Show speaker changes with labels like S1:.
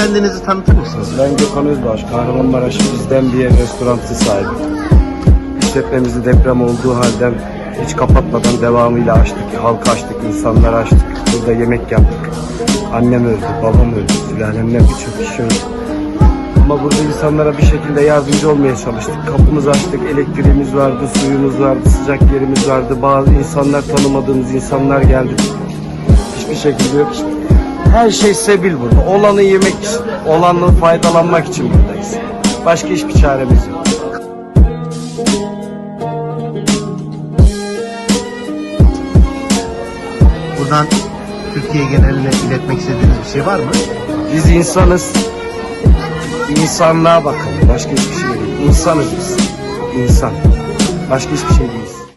S1: kendinizi tanıtır mısınız?
S2: Ben Gökhan Özbaş, Kahramanmaraş bizden bir yer restoranı sahibi. İşletmemizi deprem olduğu halden hiç kapatmadan devamıyla açtık. Halka açtık, insanlara açtık. Burada yemek yaptık. Annem öldü, babam öldü, sülalemden birçok kişi öldü. Ama burada insanlara bir şekilde yardımcı olmaya çalıştık. Kapımızı açtık, elektriğimiz vardı, suyumuz vardı, sıcak yerimiz vardı. Bazı insanlar tanımadığımız insanlar geldi. Hiçbir şekilde yok. Her şey sebil burada. Olanı yemek için, faydalanmak için buradayız. Başka hiçbir çaremiz yok.
S1: Buradan Türkiye geneline iletmek istediğiniz bir şey var mı?
S2: Biz insanız. İnsanlığa bakalım. Başka hiçbir şey değil. İnsanız biz. İnsan. Başka hiçbir şey değiliz.